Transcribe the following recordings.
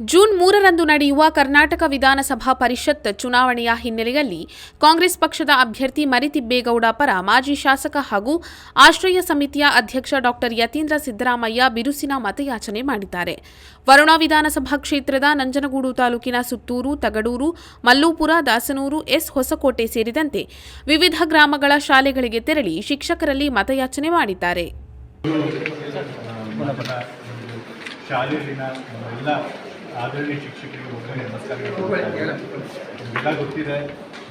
June ಮೂರರಂದು ನಡೆಯುವ ಕರ್ನಾಟಕ ವಿಧಾನಸಭಾ ಪರಿಷತ್ ಚುನಾವಣೆಯ ಹಿನ್ನೆಲೆಯಲ್ಲಿ ಕಾಂಗ್ರೆಸ್ ಪಕ್ಷದ ಅಭ್ಯರ್ಥಿ ಮರಿತಿಬ್ಬೇಗೌಡ ಪರ ಮಾಜಿ ಶಾಸಕ ಹಾಗೂ ಆಶ್ರಯ ಸಮಿತಿಯ ಅಧ್ಯಕ್ಷ ಡಾಕ್ಟರ್ ಯತೀಂದ್ರ ಸಿದ್ದರಾಮಯ್ಯ ಬಿರುಸಿನ ಮತಯಾಚನೆ ಮಾಡಿದ್ದಾರೆ. ವರುಣ ವಿಧಾನಸಭಾ ಕ್ಷೇತ್ರದ ನಂಜನಗೂಡು ತಾಲೂಕಿನ ಸುತ್ತೂರು, ತಗಡೂರು, ಮಲ್ಲೂಪುರ, ದಾಸನೂರು, ಎಸ್ ಹೊಸಕೋಟೆ ಸೇರಿದಂತೆ ವಿವಿಧ ಗ್ರಾಮಗಳ ಶಾಲೆಗಳಿಗೆ ತೆರಳಿ ಶಿಕ್ಷಕರಲ್ಲಿ ಮತಯಾಚನೆ ಮಾಡಿದ್ದಾರೆ. ಆದರಣೀಯ ಶಿಕ್ಷಕರಿಗೆ ಮೊದಲನೇ ನಮಸ್ಕಾರ ಎಲ್ಲ ಗೊತ್ತಿದೆ,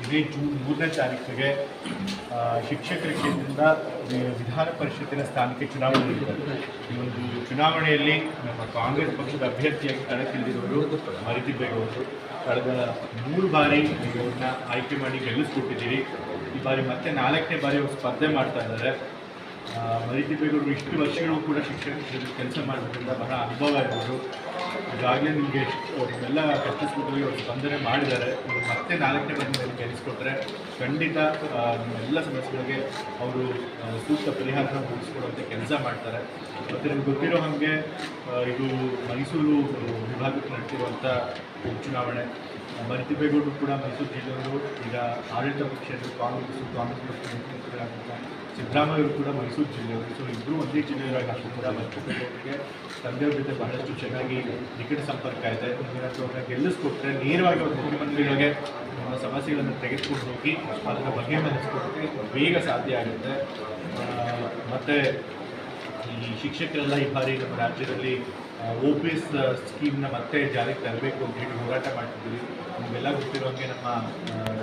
ಇದೇ ಜೂನ್ ಮೂರನೇ ತಾರೀಕಿಗೆ ಶಿಕ್ಷಕರ ಕ್ಷೇತ್ರದಿಂದ ವಿಧಾನ ಪರಿಷತ್ತಿನ ಸ್ಥಾನಕ್ಕೆ ಚುನಾವಣೆ ಈ ಒಂದು ಚುನಾವಣೆಯಲ್ಲಿ ನಮ್ಮ ಕಾಂಗ್ರೆಸ್ ಪಕ್ಷದ ಅಭ್ಯರ್ಥಿಯಾಗಿ ಕಣಕ್ಕಿಳಿದಿರೋರು ಅವರು ಕಳೆದ ಮೂರು ಬಾರಿ ಅವ್ರನ್ನ ಆಯ್ಕೆ ಮಾಡಿ ಗೆಲ್ಲಿಸ್ಕೊಟ್ಟಿದ್ದೀರಿ. ಈ ಬಾರಿ ಮತ್ತೆ ನಾಲ್ಕನೇ ಬಾರಿ ಅವರು ಸ್ಪರ್ಧೆ ಮಾಡ್ತಾ ಇದ್ದಾರೆ. ಆ, ಮರಿತಿಬ್ಬೇಗೌಡರು ಇಷ್ಟು ವರ್ಷಗಳು ಕೂಡ ಶಿಕ್ಷಣ ಕೆಲಸ ಮಾಡೋದ್ರಿಂದ ಬಹಳ ಅನುಭವ ಇರ್ಬೋದು. ಈಗಾಗಲೇ ನಿಮಗೆ ಎಲ್ಲ ಕಷ್ಟಸುಖಗಳಿಗೆ ಅವರು ತೊಂದರೆ ಮಾಡಿದ್ದಾರೆ. ಇವರು ಮತ್ತೆ ನಾಲ್ಕನೇ ಬಂದು ಗೆಲ್ಲಿಸ್ಕೊಟ್ರೆ ಖಂಡಿತ ಎಲ್ಲ ಸಮಸ್ಯೆಗಳಿಗೆ ಅವರು ಸೂಕ್ತ ಪರಿಹಾರನ ಹುಡುಕಿಸ್ಕೊಡುವಂಥ ಕೆಲಸ ಮಾಡ್ತಾರೆ. ಮತ್ತು ನಿಮ್ಗೆ ಗೊತ್ತಿರೋ ಹಾಗೆ ಇದು ಮೈಸೂರು ವಿಭಾಗಕ್ಕೆ ನಡೆಸಿರುವಂಥ ಚುನಾವಣೆ. ಮರಿತಿಬ್ಬೇಗೌಡರು ಕೂಡ ಮೈಸೂರು ಜಿಲ್ಲೆಯವರು, ಈಗ ಆಡಳಿತ ಪಕ್ಷದ ಕಾಂಗ್ರೆಸ್ ಕಾಂಗ್ರೆಸ್ ಪಕ್ಷದ ಮುಖ್ಯಮಂತ್ರಿಗಳಾದಂಥ ಸಿದ್ದರಾಮಯ್ಯವರು ಕೂಡ ಮೈಸೂರು ಜಿಲ್ಲೆಯವರು. ಸೊ ಇಬ್ಬರು ಒಂದೇ ಜಿಲ್ಲೆಯವರಾಗಿ ಕೂಡ ಮರಿತಿಬ್ಬೇಗೌಡರಿಗೆ ತಂದೆಯವ್ರ ಜೊತೆ ಬಹಳಷ್ಟು ಚೆನ್ನಾಗಿ ನಿಕಟ ಸಂಪರ್ಕ ಇದೆ. ಏನಾದರೂ ಅವ್ರನ್ನ ಗೆಲ್ಲಿಸ್ಕೊಟ್ರೆ ನೇರವಾಗಿ ಅವ್ರ ಮುಖ್ಯಮಂತ್ರಿಗಳಿಗೆ ನಮ್ಮ ಸಮಸ್ಯೆಗಳನ್ನು ತೆಗೆದುಕೊಂಡು ಹೋಗಿ ಅದನ್ನು ಬಗೆ ಮನಸ್ಕೊಡೋಕ್ಕೆ ಬೇಗ ಸಾಧ್ಯ ಆಗುತ್ತೆ. ಮತ್ತೆ ಈ ಶಿಕ್ಷಕರೆಲ್ಲ ಈ ಬಾರಿ ನಮ್ಮ ರಾಜ್ಯದಲ್ಲಿ ಒ ಪಿ ಎಸ್ ಸ್ಕೀಮ್ನ ಮತ್ತೆ ಜಾರಿಗೆ ತರಬೇಕು ಅಂತ ಹೇಳಿ ಹೋರಾಟ ಮಾಡ್ತಿದ್ದೀವಿ ನಿಮಗೆಲ್ಲ ಗೊತ್ತಿರೋಂಗೆ ನಮ್ಮ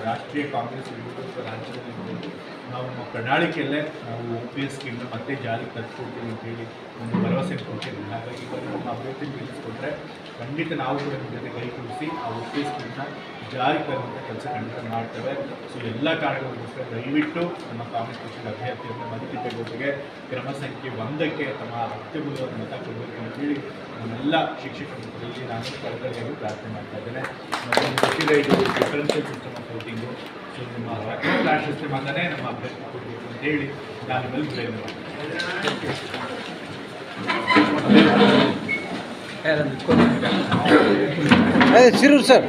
ರಾಷ್ಟ್ರೀಯ ಕಾಂಗ್ರೆಸ್ ವಿರೋಧ ರಾಜ್ಯದಲ್ಲಿ ಇರ್ಬೋದು. ನಾವು ನಮ್ಮ ಪ್ರಣಾಳಿಕೆಯಲ್ಲೇ ನಾವು ಒ ಪಿ ಎಸ್ ಸ್ಕೀಮ್ನ ಮತ್ತೆ ಜಾರಿಗೆ ತರಿಸ್ಕೊಡ್ತೀವಿ ಅಂತ ಹೇಳಿ ಒಂದು ಭರವಸೆ ಕೊಡ್ತೀವಿ ಹಾಗಾಗಿ ಇವಾಗ ನಮ್ಮ ಅಭ್ಯರ್ಥಿ ತಿಳಿಸ್ಕೊಟ್ರೆ ಖಂಡಿತ ನಾವು ಕೂಡ ನಿಮ್ಮ ಜೊತೆ ಕೈ ಕೂಡಿಸಿ ಆ ಒ ಪಿ ಎಸ್ ಸ್ಕೀಮ್ನ ಜಾರಿಗೆ ತರುವಂಥ ಕೆಲಸ ಖಂಡಿತ ಮಾಡ್ತೇವೆ. ಸೊ ಎಲ್ಲ ಕಾರಣಗಳಿಗೋಸ್ಕರ ದಯವಿಟ್ಟು ನಮ್ಮ ಕಾಂಗ್ರೆಸ್ ಪಕ್ಷದ ಅಭ್ಯರ್ಥಿಯನ್ನು ಮರಿತಿದ್ದೇಗೋಟಿಗೆ ಕ್ರಮ ಸಂಖ್ಯೆ ಒಂದಕ್ಕೆ ತಮ್ಮ ಅತ್ಯಮೂಲ್ಯವಾದ ಮತ ಕೊಡಬೇಕು ಅಂತೇಳಿ ನಮ್ಮೆಲ್ಲ ಶಿಕ್ಷಕರಲ್ಲಿ ನಾನು ಕಳೆದ ಪ್ರಾರ್ಥನೆ ಮಾಡ್ತಾ ಇದ್ದೇನೆ. ಮತ್ತು differential system of voting so ಮಾತ್ರ ಕ್ಲಾಸ್ ಸಿಸ್ಟಮ್ ನಮ್ಮ ಅಂತ ಹೇಳಿ ನಾನು ನಿಮ್ಮಲ್ಲಿ ವಿನಂತಿ ಮಾಡ್ತೀನಿ ಸಿರು ಸರ್.